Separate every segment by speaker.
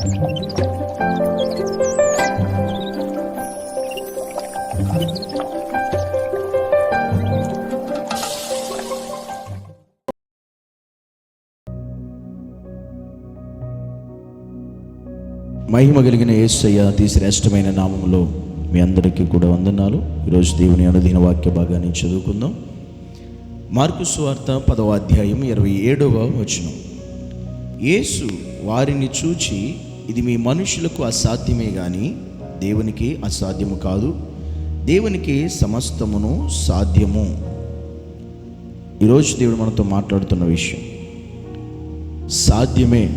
Speaker 1: మహిమ కలిగిన ఏసయ్య అతి శ్రేష్టమైన నామంలో మీ అందరికీ కూడా వందనాలు. ఈరోజు దేవుని అనుదిన వాక్య భాగాన్ని చదువుకుందాం. మార్కు స్వార్త పదవ అధ్యాయం ఇరవై ఏడవ వచనం. యేసు వారిని చూచి ఇది మీ మనుషులకు అసాధ్యమే కానీ దేవునికి అసాధ్యము కాదు. దేవునికి సమస్తమును సాధ్యము. ఈరోజు దేవుడు మనతో మాట్లాడుతున్న విషయం సాధ్యమే.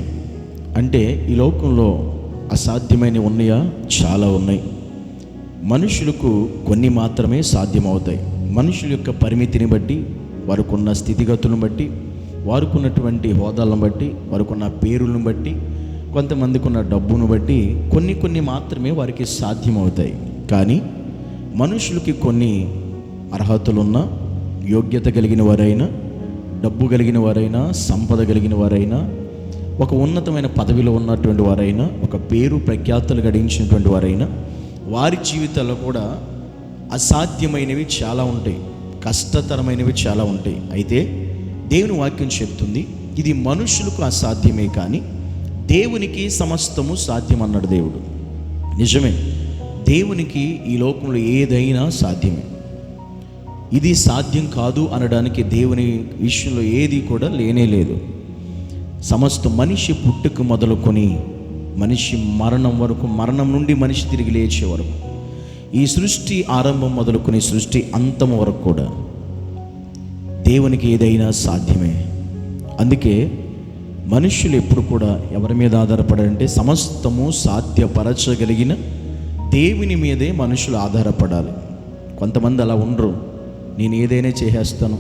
Speaker 1: అంటే ఈ లోకంలో అసాధ్యమైనవి ఉన్నాయా? చాలా ఉన్నాయి. మనుషులకు కొన్ని మాత్రమే సాధ్యమవుతాయి. మనుషుల యొక్క పరిమితిని బట్టి వారికున్న స్థితిగతులను బట్టి వారికున్నటువంటి హోదాలను బట్టి వారికి ఉన్న పేరులను బట్టి కొంతమందికి ఉన్న డబ్బును బట్టి కొన్ని కొన్ని మాత్రమే వారికి సాధ్యమవుతాయి. కానీ మనుషులకి కొన్ని అర్హతలున్న యోగ్యత కలిగిన వారైనా డబ్బు కలిగిన వారైనా సంపద కలిగిన వారైనా ఒక ఉన్నతమైన పదవిలో ఉన్నటువంటి వారైనా ఒక పేరు ప్రఖ్యాతులు గడించినటువంటి వారైనా వారి జీవితాల్లో కూడా అసాధ్యమైనవి చాలా ఉంటాయి. కష్టతరమైనవి చాలా ఉంటాయి. అయితే దేవుని వాక్యం చెప్తుంది ఇది మనుషులకు అసాధ్యమే కానీ దేవునికి సమస్తము సాధ్యం అన్నాడు దేవుడు. నిజమే. దేవునికి ఈ లోకంలో ఏదైనా సాధ్యమే. ఇది సాధ్యం కాదు అనడానికి దేవుని విషయంలో ఏది కూడా లేనే లేదు. సమస్త మనిషి పుట్టుకు మొదలుకొని మనిషి మరణం వరకు మరణం నుండి మనిషి తిరిగి లేచే వరకు ఈ సృష్టి ఆరంభం మొదలుకొని సృష్టి అంతం వరకు కూడా దేవునికి ఏదైనా సాధ్యమే. అందుకే మనుషులు ఎప్పుడు కూడా ఎవరి మీద ఆధారపడాలంటే సమస్తము సాధ్యపరచగలిగిన దేవుని మీదే మనుషులు ఆధారపడాలి. కొంతమంది అలా ఉండరు. నేను ఏదైనా చేసేస్తాను.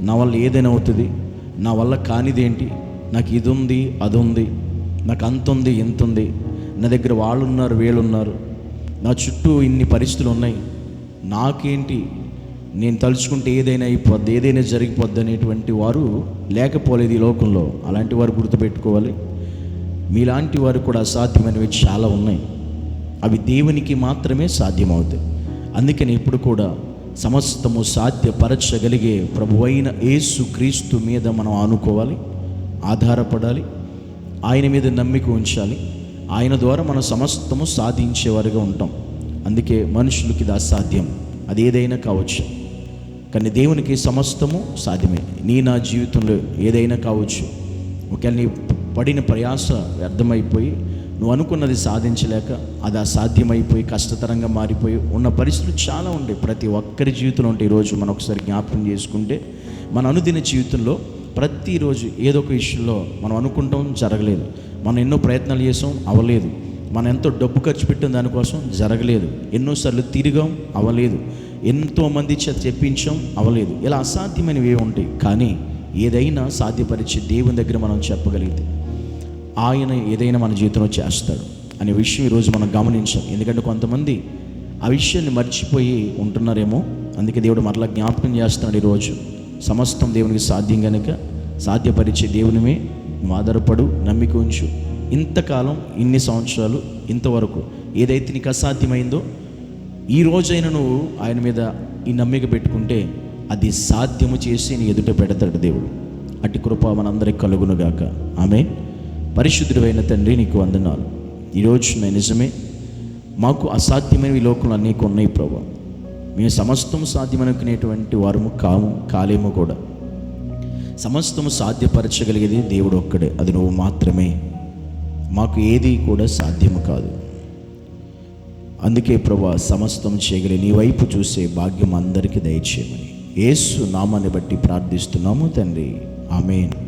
Speaker 1: నా వల్ల ఏదైనా అవుతుంది. నా వల్ల కానిదేంటి? నాకు ఇది ఉంది అది ఉంది నాకు అంత ఉంది ఇంత ఉంది నా దగ్గర వాళ్ళు ఉన్నారు వీళ్ళు ఉన్నారు నా చుట్టూ ఇన్ని పరిస్థితులు ఉన్నాయి. నాకేంటి? నేను తలుచుకుంటే ఏదైనా అయిపోద్ది ఏదైనా జరిగిపోద్ది అనేటువంటి వారు లేకపోలేదు ఈ లోకంలో. అలాంటి వారు గుర్తుపెట్టుకోవాలి. మీలాంటి వారు కూడా అసాధ్యమైనవి చాలా ఉన్నాయి. అవి దేవునికి మాత్రమే సాధ్యమవుతాయి. అందుకని ఇప్పుడు కూడా సమస్తము సాధ్యపరచగలిగే ప్రభు అయిన యేసు క్రీస్తు మీద మనం ఆనుకోవాలి ఆధారపడాలి ఆయన మీద నమ్మిక ఉంచాలి. ఆయన ద్వారా మనం సమస్తము సాధించేవారుగా ఉంటాం. అందుకే మనుషులకి ఇది అసాధ్యం. అది ఏదైనా కావచ్చు. కానీ దేవునికి సమస్తము సాధ్యమే. నీ నా జీవితంలో ఏదైనా కావచ్చు. ఒకవేళ నీ పడిన ప్రయాస వ్యర్థమైపోయి నువ్వు అనుకున్నది సాధించలేక అది అసాధ్యమైపోయి కష్టతరంగా మారిపోయి ఉన్న పరిస్థితులు చాలా ఉంటాయి. ప్రతి ఒక్కరి జీవితంలో ఉంటాయి ఈరోజు మనం ఒకసారి జ్ఞాపకం చేసుకుంటే మన అనుదిన జీవితంలో ప్రతిరోజు ఏదో ఒక విషయంలో మనం అనుకుంటాం జరగలేదు. మనం ఎన్నో ప్రయత్నాలు చేసాం అవ్వలేదు. మనం ఎంతో డబ్బు ఖర్చు పెట్టిన దానికోసం జరగలేదు. ఎన్నోసార్లు తిరిగాం అవ్వలేదు. ఎంతో మంది చేత చెప్పించాం అవ్వలేదు ఇలా అసాధ్యమైనవి ఉంటాయి. కానీ ఏదైనా సాధ్యపరిచే దేవుని దగ్గర మనం చెప్పగలిగితే ఆయన ఏదైనా మన జీవితంలో చేస్తాడు అనే విషయం ఈరోజు మనం గమనించాం. ఎందుకంటే కొంతమంది ఆ విషయాన్ని మర్చిపోయి ఉంటున్నారేమో. అందుకే దేవుడు మరలా జ్ఞాపకం చేస్తున్నాడు ఈరోజు. సమస్తం దేవునికి సాధ్యం కనుక సాధ్యపరిచే దేవునిమే నువ్వు ఆధారపడు నమ్మిక ఉంచు. ఇంతకాలం ఇన్ని సంవత్సరాలు ఇంతవరకు ఏదైతే నీకు అసాధ్యమైందో ఈ రోజైనా నువ్వు ఆయన మీద ఈ నమ్మిక పెట్టుకుంటే అది సాధ్యము చేసి నీ ఎదుట పెడతాడు దేవుడు. అటు కృప మనందరికి కలుగునుగాక. ఆమె పరిశుద్ధుడైన తండ్రి నీకు వందనాలు. ఈరోజు నేను నిజమే మాకు అసాధ్యమైనవి ఈ లోకంలో అనేక ఉన్నాయి ప్రభా. మేము సమస్తం సాధ్యమనుకునేటువంటి వారము కాము కాలేము కూడా. సమస్తము సాధ్యపరచగలిగేది దేవుడు ఒక్కడే. అది నువ్వు మాత్రమే. మాకు ఏది కూడా సాధ్యము కాదు. అందుకే ప్రభా సమస్తం చేయగలి నీ వైపు చూసే భాగ్యం అందరికీ దయచేయమని. ఏసు నామాన్ని బట్టి ప్రార్థిస్తున్నాము తండ్రి. ఆమెను.